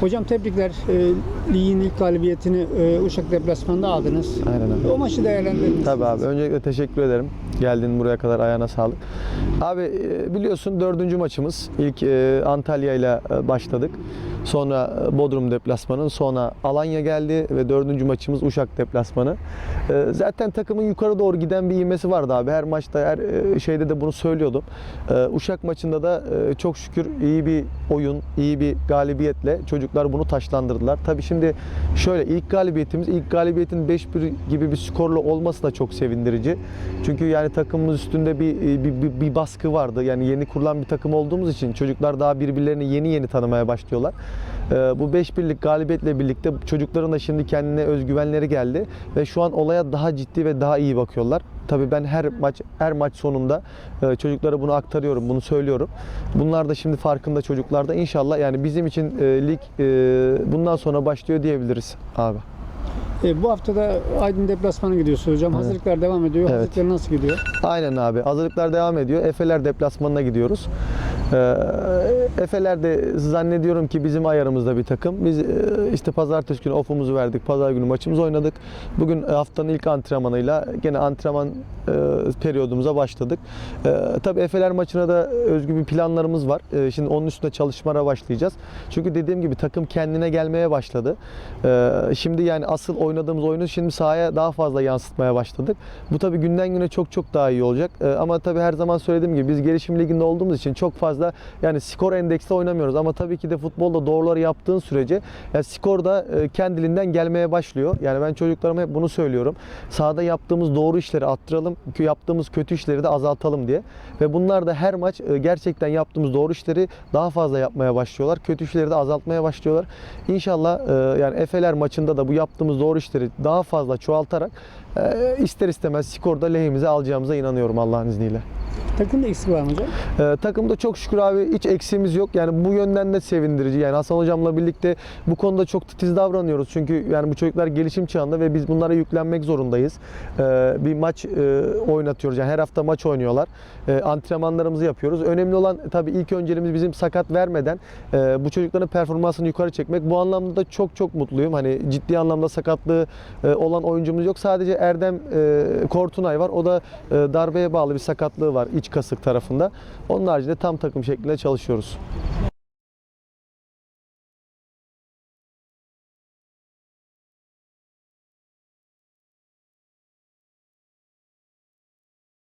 Hocam tebrikler. E, ligin ilk galibiyetini e, Uşak deplasmanında aldınız. Aynen abi. O maçı değerlendirdiniz. Tabii abi. Öncelikle teşekkür ederim. Geldin buraya kadar ayağına sağlık. Abi e, biliyorsun dördüncü maçımız. İlk e, Antalya ile e, başladık. Sonra e, Bodrum deplasmanı. Sonra Alanya geldi ve dördüncü maçımız Uşak deplasmanı. E, Zaten takımın yukarı doğru giden bir ivmesi vardı abi. Her maçta her e, şeyde de bunu söylüyordum. Uşak maçında da çok şükür iyi bir oyun, iyi bir galibiyetle çocuklar bunu taşlandırdılar. Tabii şimdi şöyle ilk galibiyetimiz, ilk galibiyetin 5-1 gibi bir skorla olması da çok sevindirici. Çünkü yani takımımız üstünde bir, bir, bir, bir baskı vardı. Yani yeni kurulan bir takım olduğumuz için çocuklar daha birbirlerini yeni yeni tanımaya başlıyorlar. Ee, bu 5-1'lik galibiyetle birlikte çocukların da şimdi kendine özgüvenleri geldi ve şu an olaya daha ciddi ve daha iyi bakıyorlar. Tabii ben her maç her maç sonunda e, çocuklara bunu aktarıyorum, bunu söylüyorum. Bunlar da şimdi farkında çocuklar da inşallah yani bizim için e, lig e, bundan sonra başlıyor diyebiliriz abi. E, bu haftada Aydın deplasmana gidiyorsunuz hocam. Evet. Hazırlıklar devam ediyor. Evet. Hazırlıklar nasıl gidiyor? Aynen abi. Hazırlıklar devam ediyor. Efeler deplasmanına gidiyoruz. Ee, Efeler de zannediyorum ki bizim ayarımızda bir takım. Biz e, işte pazartesi günü off'umuzu verdik. Pazar günü maçımızı oynadık. Bugün haftanın ilk antrenmanıyla gene antrenman e, periyodumuza başladık. E, tabii Efeler maçına da özgü bir planlarımız var. E, şimdi onun üstünde çalışmalara başlayacağız. Çünkü dediğim gibi takım kendine gelmeye başladı. E, şimdi yani asıl oynadığımız oyunu şimdi sahaya daha fazla yansıtmaya başladık. Bu tabii günden güne çok çok daha iyi olacak. E, ama tabii her zaman söylediğim gibi biz gelişim liginde olduğumuz için çok fazla yani skor endekste oynamıyoruz. Ama tabii ki de futbolda doğruları yaptığın sürece yani skor da e, kendiliğinden gelmeye başlıyor. Yani ben çocuklarıma hep bunu söylüyorum. Sahada yaptığımız doğru işleri arttıralım, kö- yaptığımız kötü işleri de azaltalım diye. Ve bunlar da her maç e, gerçekten yaptığımız doğru işleri daha fazla yapmaya başlıyorlar. Kötü işleri de azaltmaya başlıyorlar. İnşallah e, yani Efeler maçında da bu yaptığımız doğru işleri daha fazla çoğaltarak ister istemez skorda lehimize alacağımıza inanıyorum Allah'ın izniyle. Takımda eksik var mı hocam? Ee, takımda çok şükür abi hiç eksiğimiz yok. Yani bu yönden de sevindirici. Yani Hasan hocamla birlikte bu konuda çok titiz davranıyoruz. Çünkü yani bu çocuklar gelişim çağında ve biz bunlara yüklenmek zorundayız. Ee, bir maç e, oynatıyoruz. Yani her hafta maç oynuyorlar. Ee, antrenmanlarımızı yapıyoruz. Önemli olan tabii ilk önceliğimiz bizim sakat vermeden e, bu çocukların performansını yukarı çekmek. Bu anlamda da çok çok mutluyum. Hani ciddi anlamda sakatlığı e, olan oyuncumuz yok. Sadece Erdem e, Kortunay var. O da e, darbeye bağlı bir sakatlığı var kasık tarafında. Onun haricinde tam takım şeklinde çalışıyoruz.